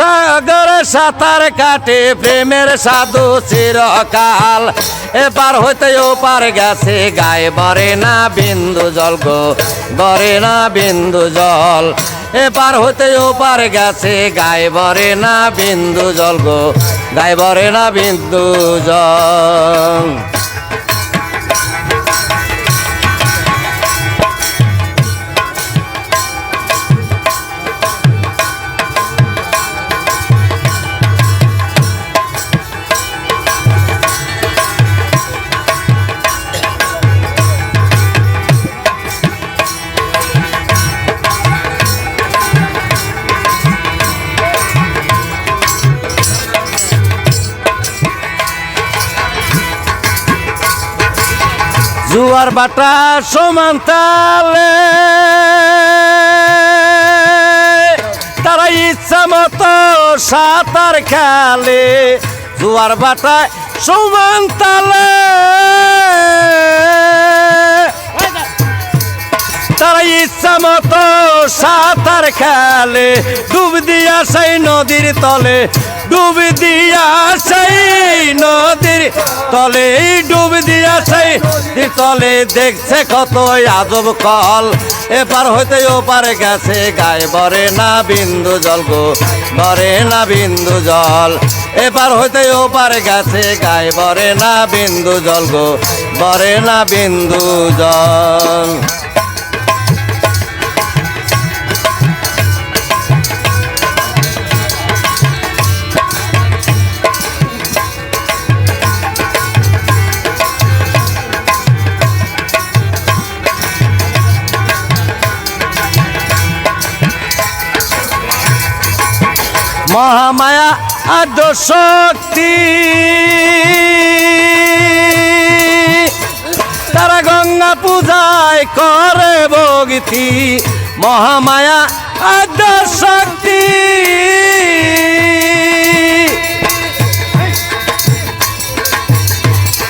সাগরে সাঁতার কাটে, প্রেমের সাধু চিরকাল। এপার হইতে ওপার গেছে, গায়ে বরে না বিন্দু জল গো বরে না বিন্দু জল। এপার হইতে ওপার গেছে, গায়ে বরে না বিন্দু জল গো, গায়ে বরে না বিন্দু জল। জুয়ার বাটা সমান তালে। তারা ইচ্ছা মতো সাঁতার খেলে, জুয়ার বাটা সমান তালে। তারা ইচ্ছা মতো সাঁতার খেলে, ডুব দিয়া সেই নদীর তলে, ডুব দিয়া তলে ডুব দিয়া সেই নদীর তলে দেখছে কত আজব কল। এপার হইতে ওপারে গেছে, গায়ে বরে না বিন্দু জল গো বরে না বিন্দু জল। এপার হইতে ওপারে গেছে, গায়ে বরে না বিন্দু জল গো বরে না বিন্দু জল। মহামায়া আদ্য শক্তি তারা গঙ্গা পূজায় করে ভগতি মহামায়া আদ্য শক্তি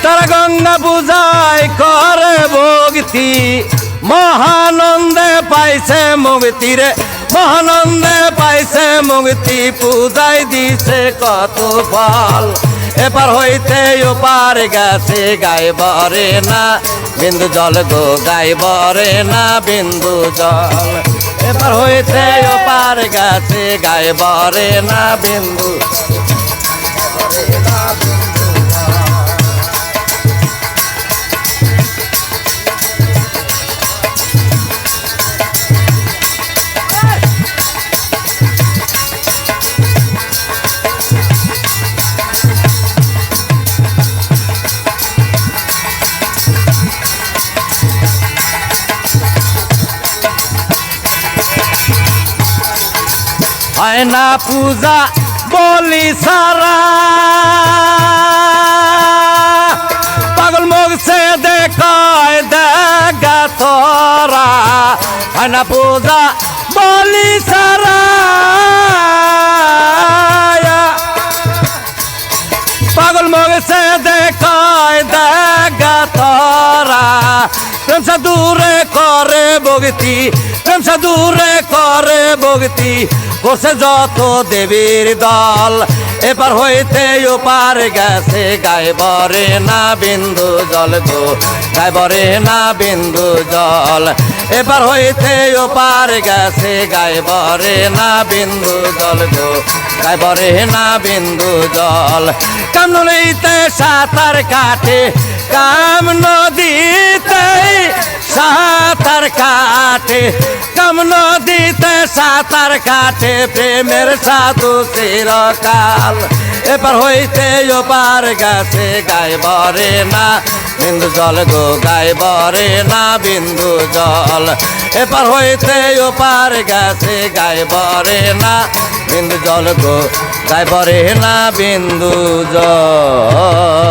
তারা গঙ্গা পূজায় করে ভক্তি মহানন্দে পাইছে মুক্তি রে মহানন্দে পাইছে মুক্তি পূজায় দিছে কত ফল এপার হইতে ওপার গেছে গায়ে বরে না। বিন্দু জল গো গায়ে বরে না, বিন্দু জল। এপার হইতে ওপার গেছে গায়ে বরে না, বিন্দু হয় না পূজা বলি সারা। পাগল মুখ সে দেখায় দেখা তোরা। হয় না পূজা ভক্তি দূরে করে ভক্তি করছে যত দেবীর দল। এবার হইতে ওপার গেছে গায়ে বরে না বিন্দু জল গো গায়ে বরে না বিন্দু জল। এবার হইতে ওপার গেছে গায়ে বরে না বিন্দু জল গো গায়ে বরে না বিন্দু জল। কাম নদীতে সাঁতার কাটে কাম নদীতে সাঁতার কাটে। কাম নদীতে সাঁতার কাটে, প্রেমের সাধু চিরকাল। এবার হইতে ওপার গেছে গায়ে বরে না, বিন্দু জল গো গায়ে বরে না, বিন্দু জল। এবার হইতে ওপার গেছে গায়ে বরে না বিন্দু জল গো গায়ে বরে না বিন্দু জল।